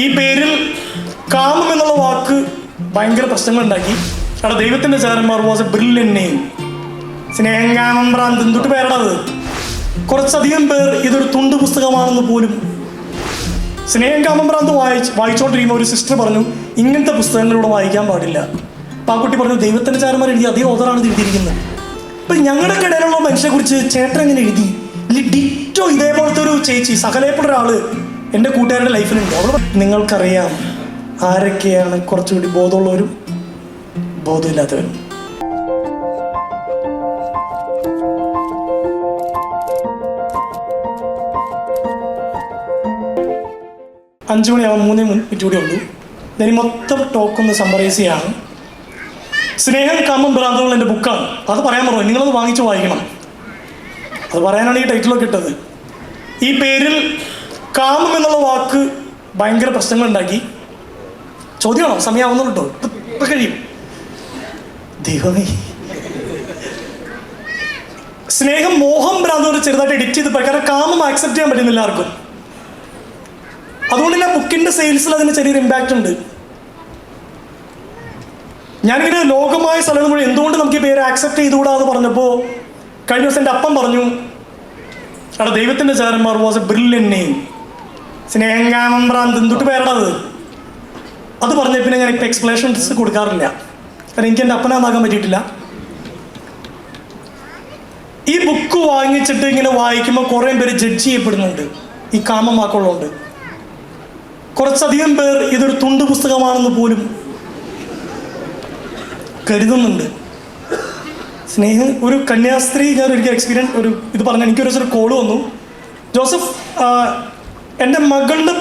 ഈ പേരിൽ കാമം എന്നുള്ള വാക്ക് ഭയങ്കര പ്രശ്നങ്ങൾ ഉണ്ടാക്കി അവിടെ ദൈവത്തിന്റെ ചാരന്മാർ വാസ് എ ബ്രില്യൻ നെയിം സ്നേഹം കാമം ഭ്രാന്ത് പേരടത് കുറച്ചധികം പേർ ഇതൊരു തുണ്ട് പുസ്തകമാണെന്ന് പോലും സ്നേഹം കാമം ഭ്രാന്ത് വായിച്ച് വായിച്ചോണ്ടിരിക്കുമ്പോൾ ഒരു സിസ്റ്റർ പറഞ്ഞു ഇങ്ങനത്തെ പുസ്തകങ്ങളിലൂടെ വായിക്കാൻ പാടില്ല. അപ്പം ആ കുട്ടി പറഞ്ഞു ദൈവത്തിന്റെ ചാരന്മാർ എഴുതി അതേ ഓതറാണ് എഴുതിയിരിക്കുന്നത്. അപ്പം ഞങ്ങളുടെ ഇടയിലുള്ള മനുഷ്യനെ കുറിച്ച് ചേട്ടൻ എങ്ങനെ എഴുതി? ഡിറ്റോ ഇതേപോലത്തെ ഒരു ചേച്ചി സകലയപ്പെട്ട ഒരാൾ എന്റെ കൂട്ടുകാരുടെ ലൈഫിലുണ്ട്. അവൾ നിങ്ങൾക്കറിയാം ആരൊക്കെയാണ് കുറച്ചുകൂടി ബോധമുള്ളവരും ബോധമില്ലാത്തവരും? അഞ്ചു മണിയാവാൻ മൂന്നേ മിനിറ്റ് കൂടി ഉള്ളൂ. ഇനി മൊത്തം ടോക്ക് ഒന്ന് സമ്മറൈസ് ചെയ്യാണ്. സ്നേഹം കാമം ഭ്രാന്തകൾ എന്റെ ബുക്കാണ് അത് പറയാൻ പറഞ്ഞു നിങ്ങളത് വാങ്ങിച്ച് വായിക്കണം. അത് പറയാനാണ് ഈ ടൈറ്റിലൊക്കെ ഇട്ടത്. ഈ പേരിൽ കാമം എന്നുള്ള വാക്ക് ഭയങ്കര പ്രശ്നങ്ങൾ ഉണ്ടാക്കി ചോദ്യമാണോ സമയമാവുന്നുണ്ടോ ഇപ്പൊ- കഴിയും. ദൈവമേ. സ്നേഹം മോഹം ഭ്രാന്ത് ഒരു ചെറുതായിട്ട് എഡിറ്റ് ചെയ്ത് കാരണം കാമം ആക്സെപ്റ്റ് ചെയ്യാൻ പറ്റുന്നില്ല ആർക്കും. അതുകൊണ്ട് തന്നെ ബുക്കിന്റെ സെയിൽസിൽ അതിന് ചെറിയൊരു ഇമ്പാക്റ്റ് ഉണ്ട്. ഞാനിങ്ങനെ ലോകമായ സ്ഥലങ്ങൾ മുഴുവൻ എന്തുകൊണ്ട് നമുക്ക് ഈ പേര് ആക്സെപ്റ്റ് ചെയ്തുകൂടാ എന്ന് പറഞ്ഞപ്പോൾ കഴിഞ്ഞ ദിവസം എന്റെ അപ്പം പറഞ്ഞു അവിടെ ദൈവത്തിന്റെ ചാരന്മാർ വാസ് എ ബ്രില്യൻ നെയിം സ്നേഹം ഭ്രാന്ത് എന്തുട്ട് പേരണത്? അത് പറഞ്ഞ പിന്നെ ഞാൻ ഇപ്പം എക്സ്പ്ലനേഷൻസ് കൊടുക്കാറില്ല. കാരണം എനിക്ക് എന്റെ അപ്പനാന്നാകാൻ പറ്റിയിട്ടില്ല. ഈ ബുക്ക് വാങ്ങിച്ചിട്ട് ഇങ്ങനെ വായിക്കുമ്പോൾ കുറേ പേര് ജഡ്ജ് ചെയ്യപ്പെടുന്നുണ്ട്. ഈ കാമമാക്കുള്ളതുകൊണ്ട് കുറച്ചധികം പേർ ഇതൊരു തുണ്ട് പുസ്തകമാണെന്ന് പോലും കരുതുന്നുണ്ട്. സ്നേഹം ഒരു കന്യാസ്ത്രീ ഞാൻ ഒരിക്കൽ എക്സ്പീരിയൻസ് ഒരു ഇത് പറഞ്ഞ എനിക്കൊരു കോൾ വന്നു. ജോസഫ് എന്റെ മകളുടെ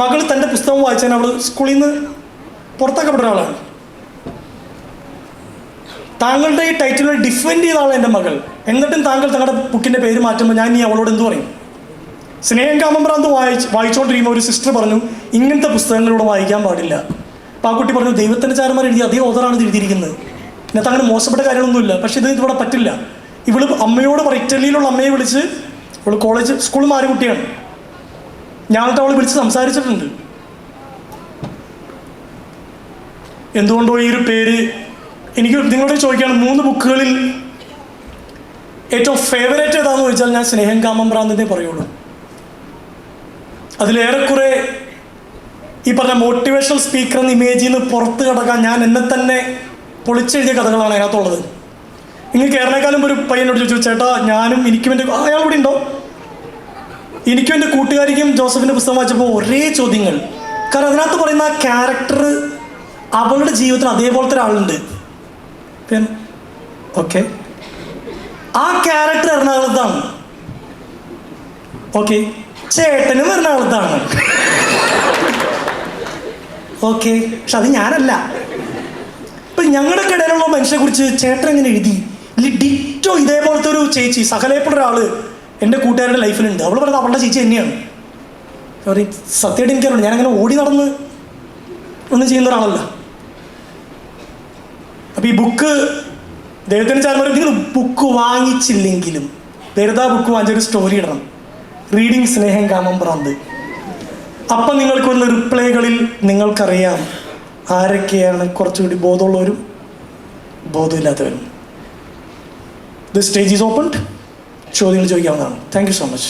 മകൾ തന്റെ പുസ്തകം വായിച്ചാൽ അവൾ സ്കൂളിൽ നിന്ന് പുറത്താക്കപ്പെട്ട ഒരാളാണ്. താങ്കളുടെ ഈ ടൈറ്റിൽ ഡിഫെൻഡ് ചെയ്ത ആളാണ് എന്റെ മകൾ. എന്നിട്ടും താങ്കൾ തങ്ങളുടെ ബുക്കിന്റെ പേര് മാറ്റുമ്പോൾ ഞാൻ ഇനി അവളോട് എന്ത് പറയും? സ്നേഹം കാമഭ്രാന്ത് വായിച്ച് വായിച്ചുകൊണ്ടിരിക്കുമ്പോൾ ഒരു സിസ്റ്റർ പറഞ്ഞു ഇങ്ങനത്തെ പുസ്തകങ്ങളിലൂടെ വായിക്കാൻ പാടില്ല. അപ്പോൾ ആ കുട്ടി പറഞ്ഞു ദൈവത്തിന്റെ ചാരന്മാർ എഴുതി അതേ ഓതറാണ് എഴുതിയിരിക്കുന്നത്. ഇതിനകത്ത് അങ്ങനെ മോശപ്പെട്ട കാര്യങ്ങളൊന്നുമില്ല പക്ഷേ ഇത് ഇവിടെ പറ്റില്ല. ഇവൾ അമ്മയോട് പറ ഇറ്റലിയിലുള്ള അമ്മയെ വിളിച്ച് ഇവൾ കോളേജ് സ്കൂൾ മാറി കുട്ടിയാണ്. ഞാനിട്ട് അവൾ വിളിച്ച് സംസാരിച്ചിട്ടുണ്ട്. എന്തുകൊണ്ടോ ഈ ഒരു പേര്? എനിക്ക് നിങ്ങളോട് ചോദിക്കുകയാണ് മൂന്ന് ബുക്കുകളിൽ ഏറ്റവും ഫേവറേറ്റ് ഏതാന്ന് ചോദിച്ചാൽ ഞാൻ സ്നേഹം കാമം ഭ്രാന്തിനെ പറയുള്ളൂ അതിലേറെക്കുറെ ഈ പറഞ്ഞ മോട്ടിവേഷണൽ സ്പീക്കർ എന്ന ഇമേജിൽ നിന്ന് പുറത്ത് കിടക്കാൻ ഞാൻ എന്നെ തന്നെ പൊളിച്ചെഴുതിയ കഥകളാണ് അതിനകത്തുള്ളത്. ഇങ്ങനെ കേരളക്കാലം ഒരു പയ്യനോട് ചോദിച്ചു ചേട്ടാ ഞാനും എനിക്കും എന്റെ അയാൾ ഇവിടെ ഉണ്ടോ? എനിക്കും എന്റെ കൂട്ടുകാരിക്കും ജോസഫിന്റെ പുസ്തകം വായിച്ചപ്പോൾ ഒരേ ചോദ്യങ്ങൾ. കാരണം അതിനകത്ത് പറയുന്ന ആ ക്യാരക്ടർ അവളുടെ ജീവിതത്തിൽ അതേപോലത്തെ ഒരാളുണ്ട്. ഓക്കെ ആ ക്യാരക്ടർ എറണാകുളത്താണ്. ഓക്കെ ചേട്ടനും എറണാകുളത്താണ്. ഓക്കെ പക്ഷെ അത് ഞാനല്ല. ഇപ്പൊ ഞങ്ങളുടെ ഇടയിലുള്ള മനുഷ്യനെ കുറിച്ച് ചേട്ടൻ എങ്ങനെ എഴുതി? ഡിറ്റോ ഇതേപോലത്തെ ഒരു ചേച്ചി സകലയപ്പെട്ട ഒരാൾ. എന്റെ കൂട്ടുകാരുടെ ലൈഫിലുണ്ട്. അവൾ പറഞ്ഞത് അവളുടെ ചേച്ചി തന്നെയാണ്. പറയും സത്യമായിട്ട് എനിക്കറിയില്ല. ഞാനങ്ങനെ ഓടി നടന്ന് ഒന്നും ചെയ്യുന്ന ഒരാളല്ല. അപ്പം ഈ ബുക്ക് ദൈവത്തിന് ചാനൽ നിങ്ങൾ ബുക്ക് വാങ്ങിച്ചില്ലെങ്കിലും വെറുതെ ബുക്ക് വാങ്ങിച്ചൊരു സ്റ്റോറി ഇടണം. റീഡിങ് സ്നേഹം കാമം പ്രാന്ത്. അപ്പം നിങ്ങൾക്ക് വന്ന റിപ്ലൈകളിൽ നിങ്ങൾക്കറിയാം ആരൊക്കെയാണ് കുറച്ചുകൂടി ബോധമുള്ളവരും ബോധമില്ലാത്തവരും. ദ സ്റ്റേജ് ഈസ് ഓപ്പൺ ചോദ്യങ്ങൾ ചോദിക്കാവുന്നതാണ് താങ്ക് യു സോ മച്ച്